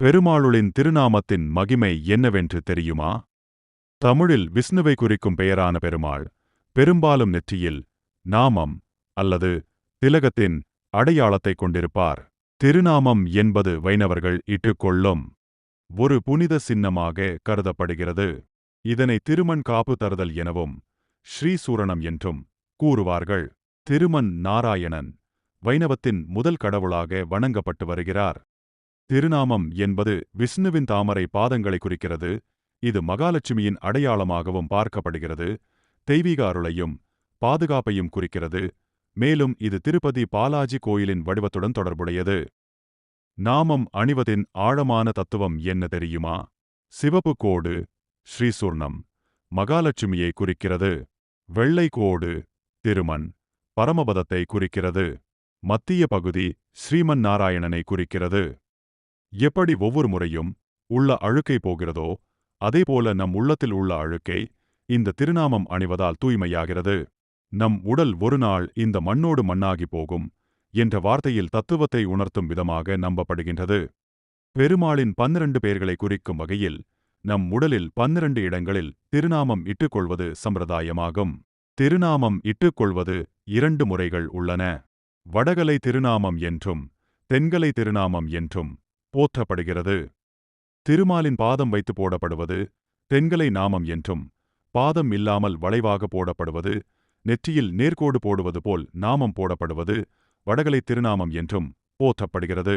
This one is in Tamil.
பெருமாளுளின் திருநாமத்தின் மகிமை என்னவென்று தெரியுமா? தமிழில் விஷ்ணுவை குறிக்கும் பெயரான பெருமாள் பெரும்பாலும் நெற்றியில் நாமம் அல்லது திலகத்தின் அடையாளத்தைக் கொண்டிருப்பார். திருநாமம் என்பது வைணவர்கள் இட்டுக்கொள்ளும் ஒரு புனித சின்னமாக கருதப்படுகிறது. இதனை திருமண் காப்பு தருதல் எனவும் ஸ்ரீசூரணம் என்றும் கூறுவார்கள். திருமன் நாராயணன் வைணவத்தின் முதல் கடவுளாக வணங்கப்பட்டு வருகிறார். திருநாமம் என்பது விஷ்ணுவின் தாமரை பாதங்களை குறிக்கிறது. இது மகாலட்சுமியின் அடையாளமாகவும் பார்க்கப்படுகிறது. தெய்வீக அருளையும் பாதுகாப்பையும் குறிக்கிறது. மேலும் இது திருப்பதி பாலாஜி கோயிலின் வடிவத்துடன் தொடர்புடையது. நாமம் அணிவதின் ஆழமான தத்துவம் என்ன தெரியுமா? சிவப்பு கோடு ஸ்ரீசூர்ணம் மகாலட்சுமியை குறிக்கிறது. வெள்ளை கோடு திருமன் பரமபதத்தை குறிக்கிறது. மத்திய பகுதி ஸ்ரீமன் நாராயணனை குறிக்கிறது. எப்படி ஒவ்வொரு முறையும் உள்ள அழுக்கை போகிறதோ அதேபோல நம் உள்ளத்தில் உள்ள அழுக்கை இந்த திருநாமம் அணிவதால் தூய்மையாகிறது. நம் உடல் ஒரு நாள் இந்த மண்ணோடு மண்ணாகி போகும் என்ற வார்த்தையில் தத்துவத்தை உணர்த்தும் விதமாக நம்பப்படுகின்றது. பெருமாளின் பன்னிரண்டு பேர்களை குறிக்கும் வகையில் நம் உடலில் பன்னிரண்டு இடங்களில் திருநாமம் இட்டுக்கொள்வது சம்பிரதாயமாகும். திருநாமம் இட்டுக்கொள்வது இரண்டு முறைகள் உள்ளன. வடகலை திருநாமம் என்றும் தென்கலை திருநாமம் என்றும் போற்றப்படுகிறது. திருமாலின் பாதம் வைத்து போடப்படுவது தென்கலை நாமம் என்றும் பாதம் இல்லாமல் வளைவாக போடப்படுவது நெற்றியில் நேர்கோடு போடுவது போல் நாமம் போடப்படுவது வடகலை திருநாமம் என்றும் போற்றப்படுகிறது.